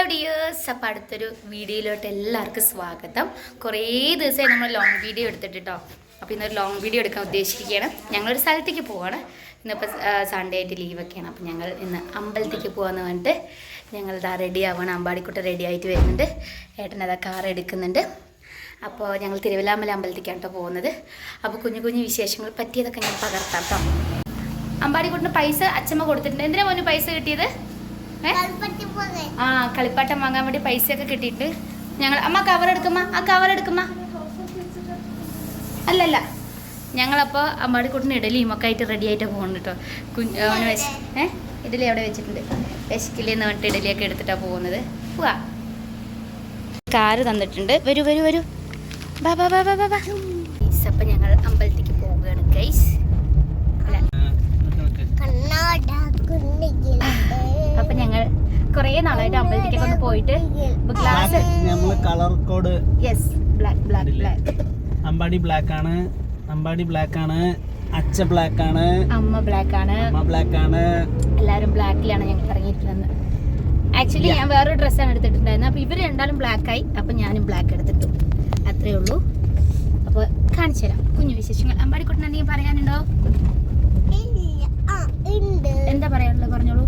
Hello dears അപ്പം അടുത്തൊരു വീഡിയോയിലോട്ട് എല്ലാവർക്കും സ്വാഗതം. കുറേ ദിവസമായി നമ്മൾ ലോങ് വീഡിയോ എടുത്തിട്ട് അപ്പോൾ ഇന്നൊരു ലോങ് വീഡിയോ എടുക്കാൻ ഉദ്ദേശിക്കുകയാണ്. ഞങ്ങളൊരു സ്ഥലത്തേക്ക് പോവാണ്. ഇന്നിപ്പോൾ സൺഡേ ആയിട്ട് ലീവൊക്കെയാണ് അപ്പോൾ ഞങ്ങൾ ഇന്ന് അമ്പലത്തേക്ക് പോകാമെന്ന് പറഞ്ഞിട്ട് ഞങ്ങൾ ഇതാ റെഡി ആവുകയാണ് അമ്പാടിക്കുട്ട റെഡി ആയിട്ട് വരുന്നുണ്ട്. ഏട്ടൻ കാർ എടുക്കുന്നുണ്ട്. അപ്പോൾ ഞങ്ങൾ തിരുവല്ലാമല അമ്പലത്തേക്കാണ് കേട്ടോ പോകുന്നത്. അപ്പോൾ കുഞ്ഞു കുഞ്ഞു വിശേഷങ്ങൾ പറ്റിയതൊക്കെ ഞാൻ പകർത്താം കേട്ടോ അമ്പാടിക്കുട്ടിന് പൈസ അച്ഛമ്മ കൊടുത്തിട്ടുണ്ട്. എന്തിനാ മോന് പൈസ കിട്ടിയത്? ആ കളിപ്പാട്ടം വാങ്ങാൻ വേണ്ടി പൈസ ഒക്കെ കിട്ടിയിട്ട് ഞങ്ങൾ അമ്മ കവർ എടുക്കുമ്മ ആ കവർ എടുക്കുമ്മ. അല്ലല്ല ഞങ്ങളപ്പോൾ അമ്പാടിക്കുട്ടിന് ഇഡലിയും ഒക്കെ ആയിട്ട് റെഡി ആയിട്ട് പോകുന്നു കേട്ടോ കുഞ്ഞ് അവന് വിശ ഏ ഇഡലി അവിടെ വെച്ചിട്ടുണ്ട്. വിശക്കില്ലെന്ന് പറഞ്ഞിട്ട് ഇഡലിയൊക്കെ എടുത്തിട്ടാണ് പോകുന്നത്. പോവാ. കാറ് തന്നിട്ടുണ്ട്. വരൂ വരൂ വരൂ. ബാ ബാ ബാ ബാ ബാ ബാ അപ്പം ഞങ്ങൾ അമ്പലത്തേക്ക് പോവുകയാണ് ഗൈസ് അല്ല? കുറേ നാളായിട്ട് അമ്പലത്തിലേക്ക് ഒന്ന് പോയിട്ട് ഗ്ലാസ് നമ്മൾ colour code yes black black black Ambadi black ആണ്. അമ്പാടി ബ്ലാക്ക് ആണ്. അച്ഛ ബ്ലാക്ക് ആണ്. അമ്മ ബ്ലാക്ക് ആണ്. അമ്മ ബ്ലാക്ക് ആണ്. എല്ലാവരും ബ്ലാക്കിലാണ് ഞങ്ങൾ ഇറങ്ങിയിരിക്കുന്നത്. ആക്ച്വലി ഞാൻ വേറൊരു ഡ്രസ്സാണ് എടുത്തിട്ടുണ്ടായിരുന്നത് അപ്പോൾ ഇവർ രണ്ടാലും black ആയി. അപ്പോൾ ഞാനും ബ്ലാക്ക് എടുത്തിട്ടു. അത്രേ ഉള്ളൂ. അപ്പോൾ കാണിച്ചു തരാം. കുഞ്ഞു വിശേഷങ്ങൾ. അമ്പാടിക്കുട്ടൻ എന്തെങ്കിലും പറയാനുണ്ടോ? എന്താ പറയാനുള്ളത്? പറഞ്ഞോളൂ.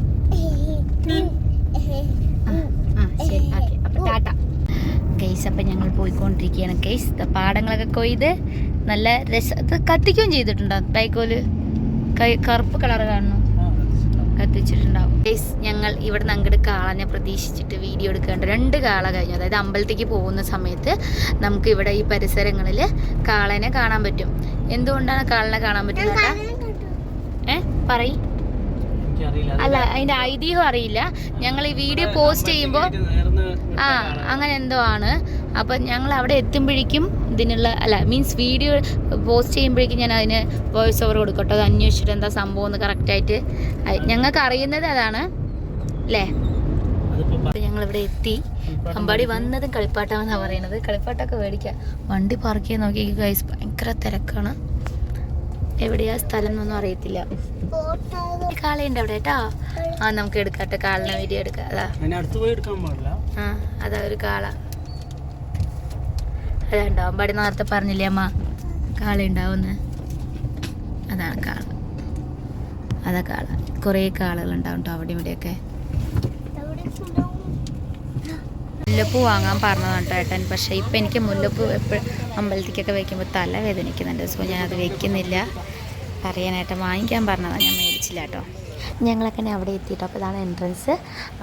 ശരി ഓക്കെ അപ്പോൾ ടാറ്റ. കേസ് അപ്പം ഞങ്ങൾ പോയിക്കൊണ്ടിരിക്കുകയാണ്. കേസ് പാടങ്ങളൊക്കെ കൊയ്ത് നല്ല രസ ഇത് കത്തിക്കുകയും ചെയ്തിട്ടുണ്ടോ? ബൈക്കോൽ കൈ കറുപ്പ് കളർ കാണുന്നു. കത്തിച്ചിട്ടുണ്ടാവും. കേസ് ഞങ്ങൾ ഇവിടെ നിന്ന് അങ്ങോട്ട് കാളനെ പ്രതീക്ഷിച്ചിട്ട് വീഡിയോ എടുക്കേണ്ട. രണ്ട് കാള കഴിഞ്ഞു. അതായത് അമ്പലത്തേക്ക് പോകുന്ന സമയത്ത് നമുക്ക് ഇവിടെ ഈ പരിസരങ്ങളിൽ കാളനെ കാണാൻ പറ്റും. എന്തുകൊണ്ടാണ് കാളനെ കാണാൻ പറ്റുന്നത് ഏ പറയ്. അല്ല അതിന്റെ ഐതിഹ്യം അറിയില്ല. ഞങ്ങൾ ഈ വീഡിയോ പോസ്റ്റ് ചെയ്യുമ്പോൾ ആ അങ്ങനെ എന്തോ ആണ്. അപ്പം ഞങ്ങൾ അവിടെ എത്തുമ്പോഴേക്കും ഇതിനുള്ള അല്ല മീൻസ് വീഡിയോ പോസ്റ്റ് ചെയ്യുമ്പോഴേക്കും ഞാൻ അതിന് വോയിസ് ഓവർ കൊടുക്കട്ടോ. അത് അന്വേഷിച്ചിട്ട് എന്താ സംഭവം എന്ന് കറക്റ്റായിട്ട് ഞങ്ങൾക്ക് അറിയുന്നത് അതാണ്. അല്ലേ അപ്പം ഞങ്ങളിവിടെ എത്തി. അമ്പാടി വന്നതും കളിപ്പാട്ടമെന്നാണ് പറയുന്നത്. കളിപ്പാട്ടമൊക്കെ മേടിക്കുക വണ്ടി പാർക്ക് ചെയ്യാൻ നോക്കി ഗൈസ് ഭയങ്കര തിരക്കാണ്. എവിടെയാ സ്ഥലം എന്നൊന്നും അറിയത്തില്ല കാളയുണ്ട് അവിടെ കേട്ടോ. ആ നമുക്ക് എടുക്കാട്ടെ കാളിനെ വീഡിയോ എടുക്കാം. അതാ. ആ അതാ ഒരു കാള. അതുണ്ടോ അമ്പാടി നേരത്തെ പറഞ്ഞില്ലേ അമ്മ? കാള ഉണ്ടാവുന്ന്. അതാണ് കാള. അതാ കാള. കുറേ കാളകൾ ഉണ്ടാവും കേട്ടോ അവിടെ ഇവിടെയൊക്കെ. മുല്ലപ്പൂ വാങ്ങാൻ പറഞ്ഞതാണ് കേട്ടോ ഏട്ടൻ. പക്ഷേ ഇപ്പം എനിക്ക് മുല്ലപ്പൂ എപ്പോഴും അമ്പലത്തിക്കൊക്കെ വയ്ക്കുമ്പോൾ തല വേദനിക്കുന്നുണ്ട്. സോ ഞാൻ അത് വെക്കുന്നില്ല പറയാനായിട്ട് വാങ്ങിക്കാൻ പറഞ്ഞതാണ് ഞാൻ മേടിച്ചില്ല കേട്ടോ. ഞങ്ങളൊക്കെ അവിടെ എത്തിയിട്ട്. അപ്പോൾ ഇതാണ് എൻട്രൻസ്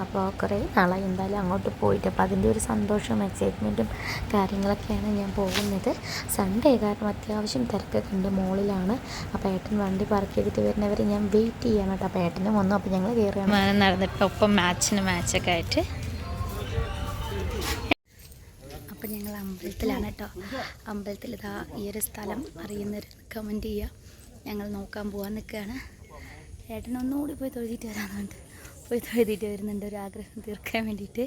അപ്പോൾ കുറേ നാളായി എന്തായാലും അങ്ങോട്ട് പോയിട്ട്. അപ്പോൾ അതിന്റെ ഒരു സന്തോഷവും എക്സൈറ്റ്മെന്റും കാര്യങ്ങളൊക്കെയാണ് ഞാൻ പോകുന്നത്. സൺഡേ കാരണം അത്യാവശ്യം തിരക്കൊക്കെ ഉണ്ട് മോളിലാണ്. അപ്പോൾ ഏട്ടൻ വണ്ടി പാർക്ക് ചെയ്തിട്ട് വരുന്നവരെ ഞാൻ വെയിറ്റ് ചെയ്യണം കേട്ടോ. അപ്പോൾ ഏട്ടനും വന്നു. അപ്പോൾ ഞങ്ങൾ കയറിയാണ് നടന്നിട്ട് ഒപ്പം മാച്ചിന് മാച്ചൊക്കെ ആയിട്ട് അപ്പം ഞങ്ങൾ അമ്പലത്തിലാണ് കേട്ടോ. അമ്പലത്തിൽ ഇതാ ഈ ഒരു സ്ഥലം അറിയുന്നവർ കമന്റ് ചെയ്യുക ഞങ്ങൾ നോക്കാൻ പോകാൻ നിൽക്കുകയാണ് ഏട്ടനൊന്നുകൂടി പോയി തൊഴുതിയിട്ട് വരാമെന്നുണ്ട് പോയി തൊഴുതിയിട്ട് വരുന്നുണ്ട്. ഒരു ആഗ്രഹം തീർക്കാൻ വേണ്ടിയിട്ട്.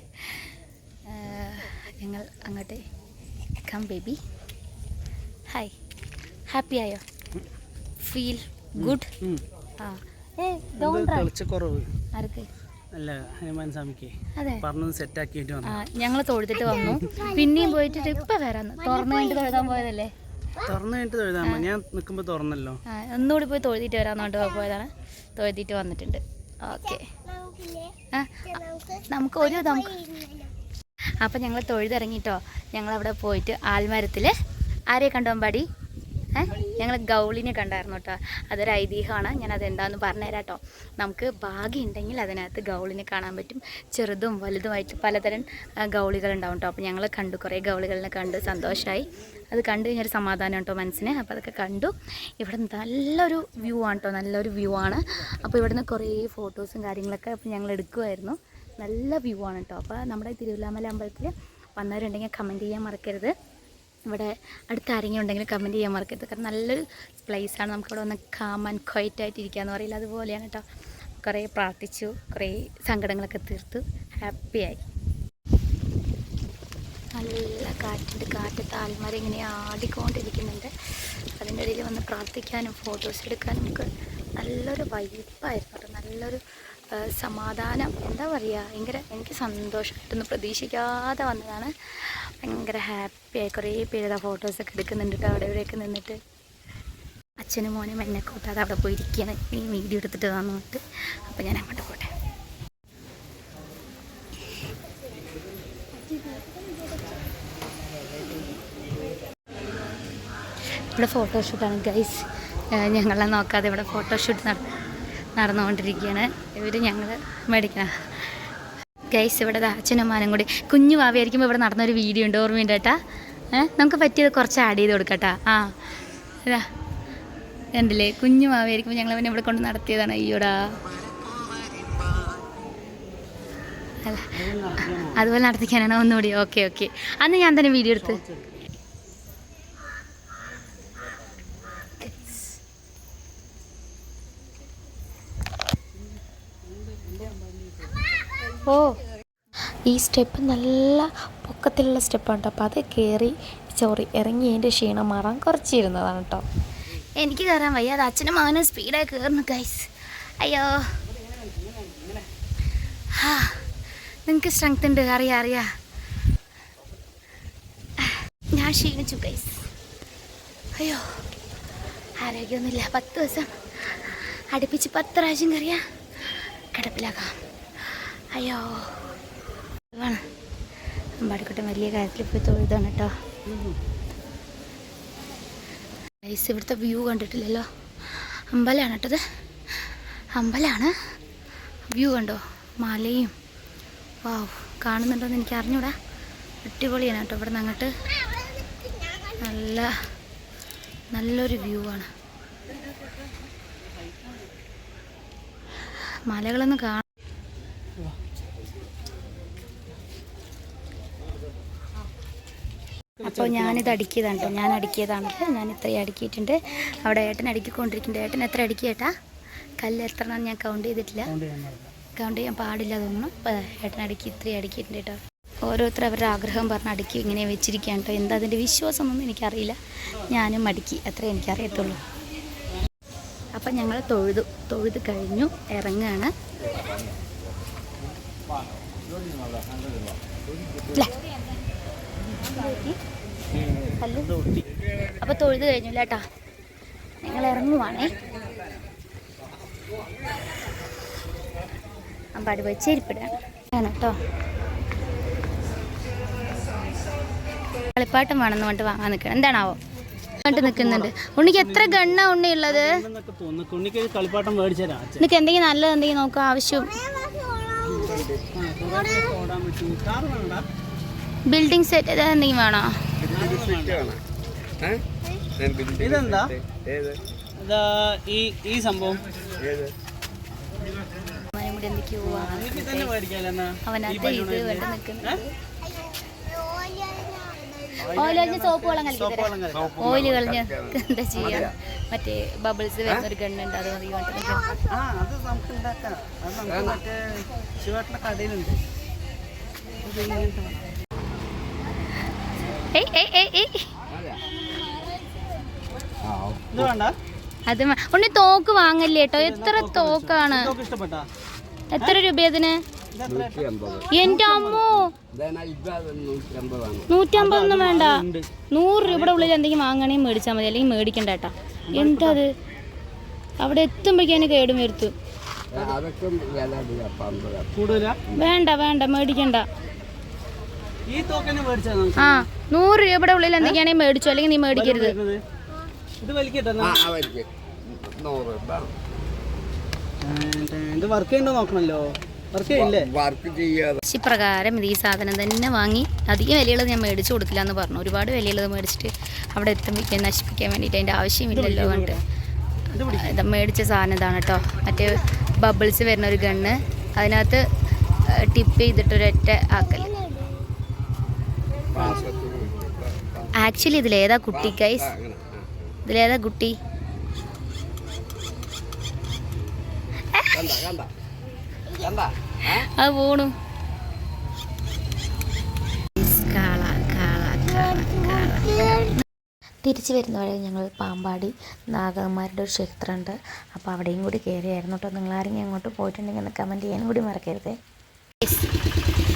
ഞങ്ങൾ അങ്ങോട്ട് കം ബേബി ഹായ് ഹാപ്പി ആയോ? ഫീൽ ഗുഡ് ആ. ഏ ഡോണ്ട് ആർക്ക്? അല്ല ഹനുമാൻ സ്വാമിക്ക് അതെ. പറഞ്ഞത് സെറ്റ് ആക്കിയിട്ട് വന്നു ഞങ്ങൾ തൊഴുതിട്ട് വന്നു. പിന്നെയും പോയിട്ട് ഇപ്പൊ വരാന്ന് തുറന്നു കഴിഞ്ഞിട്ട് തൊഴുതാൻ പോയതല്ലേ? തുറന്നു കഴിഞ്ഞിട്ട് തൊഴുതാ ഞാൻ നിൽക്കുമ്പോൾ തുറന്നല്ലോ. ഒന്നുകൂടി പോയി തൊഴുതിട്ട് വരാന്ന് പറഞ്ഞിട്ട് പോയതാണ്. തൊഴുതിട്ട് വന്നിട്ടുണ്ട്. ഓക്കെ. നമുക്ക് ഒരു നമുക്ക്. അപ്പം ഞങ്ങൾ തൊഴുതിറങ്ങിട്ടോ. ഞങ്ങളവിടെ പോയിട്ട് ആൽമരത്തിൽ ആരെ കണ്ടോ ഞങ്ങൾ ഗൗളിനെ കണ്ടായിരുന്നു കേട്ടോ അതൊരു ഐതിഹ്യമാണ്. ഞാൻ അതെന്താന്ന് പറഞ്ഞുതരാം കേട്ടോ നമുക്ക് ഭാഗ്യമുണ്ടെങ്കിൽ അതിനകത്ത് ഗൗളിനെ കാണാൻ പറ്റും. ചെറുതും വലുതുമായിട്ട് പലതരം ഗൗളികൾ ഉണ്ടാവും കേട്ടോ അപ്പോൾ ഞങ്ങൾ കണ്ടു. കുറേ ഗൗളികളിനെ കണ്ട് സന്തോഷമായി അത് കണ്ടു കഴിഞ്ഞൊരു സമാധാനം കേട്ടോ മനസ്സിന്. അപ്പോൾ അതൊക്കെ കണ്ടു. ഇവിടെ നല്ലൊരു വ്യൂ ആണ് കേട്ടോ നല്ലൊരു വ്യൂ ആണ്. അപ്പോൾ ഇവിടുന്ന് കുറേ ഫോട്ടോസും കാര്യങ്ങളൊക്കെ അപ്പോൾ ഞങ്ങൾ എടുക്കുമായിരുന്നു നല്ല വ്യൂ ആണ് കേട്ടോ അപ്പോൾ നമ്മുടെ തിരുവല്ലാമല അമ്പലത്തിൽ വന്നവരുണ്ടെങ്കിൽ കമന്റ് ചെയ്യാൻ മറക്കരുത്. ഇവിടെ അടുത്ത് ആരെങ്കിലും ഉണ്ടെങ്കിൽ കമന്റ് ചെയ്യാൻ മറക്കരുത്. കാരണം നല്ലൊരു പ്ലേസാണ് നമുക്കിവിടെ ഒന്ന് കാമൻ ആൻഡ് ക്വയറ്റ് ആയിട്ട് ഇരിക്കാന്ന് പറയില്ല. അതുപോലെയാണ് കേട്ടോ കുറേ പ്രാർത്ഥിച്ചു. കുറേ സങ്കടങ്ങളൊക്കെ തീർത്തു. ഹാപ്പിയായി നല്ല കാറ്റുണ്ട്. കാറ്റത്ത് ആൽമര ഇങ്ങനെ ആടിക്കൊണ്ടിരിക്കുന്നുണ്ട്. അതിന്റെ ഇടയിൽ വന്ന് പ്രാർത്ഥിക്കാനും ഫോട്ടോസ് എടുക്കാനും ഒക്കെ നല്ലൊരു വൈബായിരുന്നു കേട്ടോ നല്ലൊരു സമാധാനം. എന്താ പറയുക ഭയങ്കര എനിക്ക് സന്തോഷമായിട്ടൊന്നും പ്രതീക്ഷിക്കാതെ വന്നതാണ്. ഭയങ്കര ഹാപ്പിയായി കുറേ പേരുടെ ഫോട്ടോസൊക്കെ എടുക്കുന്നുണ്ട് കേട്ടോ അവിടെ ഇവിടെയൊക്കെ നിന്നിട്ട്. അച്ഛനും മോനും എന്നെ കൂട്ടാതെ അവിടെ പോയിരിക്കുകയാണ്. ഈ വീഡിയോ എടുത്തിട്ട് തന്നിട്ട് അപ്പോൾ ഞാൻ അങ്ങോട്ട് പോട്ടെ. ഇവിടെ ഫോട്ടോഷൂട്ടാണ് ഗൈസ് ഞങ്ങളെ നോക്കാതെ ഇവിടെ ഫോട്ടോഷൂട്ട് നട നടന്നുകൊണ്ടിരിക്കുകയാണ്. ഇവർ ഞങ്ങൾ മേടിക്കണം ഗൈസ് ഇവിടെ അച്ഛനമ്മാനും അച്ഛനും മാനും കൂടി. കുഞ്ഞു വാവിയായിരിക്കുമ്പോൾ ഇവിടെ നടന്നൊരു വീഡിയോ ഉണ്ട് ഓർമ്മയുണ്ട് കേട്ടാ? ഏഹ് നമുക്ക് പറ്റിയത് കുറച്ച് ആഡ് ചെയ്ത് കൊടുക്കട്ടാ ആ. ഇതാ. കണ്ടില്ലേ? കുഞ്ഞു വാവിയായിരിക്കുമ്പോൾ ഞങ്ങൾ അവനെ ഇവിടെ കൊണ്ട് നടത്തിയതാണ്. അയ്യോടാ. അല്ല. അതുപോലെ നടത്തിക്കാനാണോ? ഒന്നുകൂടി. ഓക്കെ ഓക്കെ അന്ന് ഞാൻ തന്നെ വീഡിയോ എടുത്ത്. ഓ. ഈ സ്റ്റെപ്പ് നല്ല പൊക്കത്തിലുള്ള സ്റ്റെപ്പാണ് കേട്ടോ. അപ്പോൾ അത് കയറി സോറി ഇറങ്ങി അതിന്റെ ക്ഷീണം മാറാൻ കുറച്ചിരുന്നതാണ് കേട്ടോ. എനിക്ക് കയറാൻ വയ്യ. അത് അച്ഛനും മകനും സ്പീഡായി കയറുന്നു ഗൈസ് അയ്യോ. ഹാ. നിങ്ങൾക്ക് സ്ട്രെങ്ത് ഉണ്ട്. അറിയാം അറിയാ. ഞാൻ ക്ഷീണിച്ചു ഗൈസ് അയ്യോ. ആരോഗ്യമൊന്നുമില്ല. പത്ത് ദിവസം അടുപ്പിച്ച് പത്ത് പ്രാവശ്യം കയറിയാ കിടപ്പിലാക്കാം. അയ്യോ. വേണം അമ്പാടിക്കുട്ടൻ വലിയ കാര്യത്തിൽ പോയി തൊഴുതാണ് കേട്ടോ. ഗൈസ് ഇവിടുത്തെ വ്യൂ കണ്ടിട്ടില്ലല്ലോ? അമ്പലമാണ് കേട്ടത്. അമ്പലമാണ് വ്യൂ കണ്ടോ? മലയും. വാവ് കാണുന്നുണ്ടോയെന്ന് എനിക്ക് അറിഞ്ഞൂടാ അടിപൊളിയാണ് കേട്ടോ ഇവിടെ നിന്ന് അങ്ങോട്ട്. നല്ല നല്ലൊരു വ്യൂ ആണ്. മലകളൊന്നും കാണാൻ അപ്പോൾ ഞാനിത് അടുക്കിയതാണ് കേട്ടോ. ഞാൻ അടുക്കിയതാണ്. ഞാൻ ഇത്രയും അടുക്കിയിട്ടുണ്ട്. അവിടെ ഏട്ടൻ അടുക്കിക്കൊണ്ടിരിക്കുന്നുണ്ട്. ഏട്ടൻ എത്ര അടുക്കിയേട്ടാ കല്ല് എത്ര ഞാൻ കൗണ്ട് ചെയ്തിട്ടില്ല. കൗണ്ട് ചെയ്യാൻ പാടില്ല. തോന്നുന്നു. ഏട്ടൻ അടുക്കി ഇത്രയും അടുക്കിയിട്ടുണ്ട് കേട്ടോ. ഓരോരുത്തർ അവരുടെ ആഗ്രഹം പറഞ്ഞ് അടുക്കി ഇങ്ങനെ വെച്ചിരിക്കുകയാണ് കേട്ടോ. എന്താ അതിന്റെ വിശ്വാസം ഒന്നും എനിക്കറിയില്ല. ഞാനും അടുക്കി. അത്രേ എനിക്കറിയത്തുള്ളൂ. അപ്പം ഞങ്ങൾ തൊഴുതു. തൊഴുത് കഴിഞ്ഞു. ഇറങ്ങുകയാണ്? കല്ല്. അപ്പോൾ തൊഴുത് കഴിഞ്ഞു കേട്ടാ നിങ്ങൾ ഇറങ്ങുവാണേ. അമ്പാടി പോയി ചെരിപ്പിടാണ്. കേട്ടോ കളിപ്പാട്ടം വേണമെന്ന് പറഞ്ഞിട്ട് വാങ്ങാൻ നിൽക്കണം. എന്താണാവോ? പറഞ്ഞിട്ട് നിൽക്കുന്നുണ്ട്. ഉണ്ണിക്ക് എത്ര ഗണ്ണ ഉണ്ണി ഉള്ളത് നിനക്ക് എന്തെങ്കിലും നല്ലത് എന്തെങ്കിലും നോക്കാം ആവശ്യം. ബിൽഡിംഗ് സെറ്റ് എന്തെങ്കിലും വേണോ? ഇതെന്താ? ഇതാ ഈ ഈ സംഭവം. അവനകത്ത് ഇത് നിൽക്കുന്നത്. സോപ്പ് വെള്ളം ഓയിൽ കളഞ്ഞ് എന്താ ചെയ്യാ? മറ്റേ ബബിൾസ് വരുന്ന ഒരു ഗണ്ണുണ്ട് അത് മതി പറഞ്ഞിട്ട് നിൽക്കുന്നു. ആ അത് നമുക്ക് ഉണ്ടാക്കാം അത് നമുക്ക് മറ്റേ ശിവേട്ടന്റെ കടയിലുണ്ട് ഇത് ഇങ്ങനത്തെ വേണം. ഏയ് ഏയ് ഏയ് ഏയ്. അത് ഉണ്ണി തോക്ക് വാങ്ങല്ലേ കേട്ടോ? എത്ര തോക്കാണ്. എത്ര രൂപ അതിന് എന്റെ അമ്മോ. നൂറ്റമ്പതൊന്നും വേണ്ട. നൂറ് രൂപയുടെ ഉള്ളിൽ എന്തെങ്കിലും വാങ്ങണമെങ്കിൽ മേടിച്ചാൽ മതി. അല്ലെങ്കിൽ മേടിക്കണ്ട കേട്ടാ. എന്താ അത്. അവിടെ എത്തുമ്പോഴേക്കും കേടും വരുത്തും. വേണ്ട വേണ്ട. മേടിക്കണ്ട ഈ തോക്കന്നെ മേടിച്ചാ നമുക്ക് ആ നൂറ് രൂപയുടെ ഉള്ളിൽ എന്തൊക്കെയാണെങ്കിൽ മേടിച്ചു? അല്ലെങ്കിൽ നീ മേടിക്കരുത്. ഇത് വലിക്കട്ടെ എന്നാ. ഇത്. വർക്ക് ചെയ്യണ്ടോ നോക്കണല്ലോ? പ്രകാരം ഇത് ഈ സാധനം തന്നെ വാങ്ങി അധികം വിലയുള്ളത് ഞാൻ മേടിച്ചു കൊടുക്കില്ല എന്ന് പറഞ്ഞു. ഒരുപാട് വിലയുള്ളത് മേടിച്ചിട്ട് അവിടെ എത്തുമ്പോൾ നശിപ്പിക്കാൻ വേണ്ടിയിട്ട് അതിന്റെ ആവശ്യമില്ലല്ലോ കണ്ട് ഇത് ഇത് മേടിച്ച സാധനം ഇതാണ് കേട്ടോ. മറ്റേ ബബിൾസ് വരുന്ന ഒരു ഗണ്ണ് അതിനകത്ത് ടിപ്പ് ചെയ്തിട്ടൊരൊറ്റ ആക്കൽ ആക്ച്വലി ഇതിലേതാ കുട്ടി ഗൈസ് ഇതിലേതാ കുട്ടി? അത് പോണു. തിരിച്ച് വരുന്ന വഴി ഞങ്ങൾ പാമ്പാടി നാഗന്മാരുടെ ഒരു ക്ഷേത്രമുണ്ട്. അപ്പോൾ അവിടെയും കൂടി കയറിയായിരുന്നു കേട്ടോ നിങ്ങൾ ആരെങ്കിലും അങ്ങോട്ട് പോയിട്ടുണ്ടെങ്കിൽ ഒന്ന് കമന്റ് ചെയ്യാനും കൂടി മറക്കരുത്.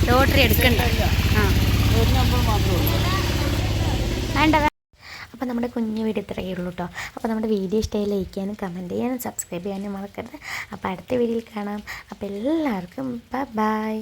ലോട്ടറി എടുക്കണ്ട. ആ. വേണ്ട അപ്പോൾ നമ്മുടെ കുഞ്ഞു വീഡിയോ ഇത്രയേ ഉള്ളൂ കേട്ടോ അപ്പോൾ നമ്മുടെ വീഡിയോ ഇഷ്ടമായി ലൈക്ക് ചെയ്യാനും കമന്റ് ചെയ്യാനും സബ്സ്ക്രൈബ് ചെയ്യാനും മറക്കരുത്. അപ്പോൾ അടുത്ത വീഡിയോയിൽ കാണാം. അപ്പോൾ എല്ലാവർക്കും ബൈ.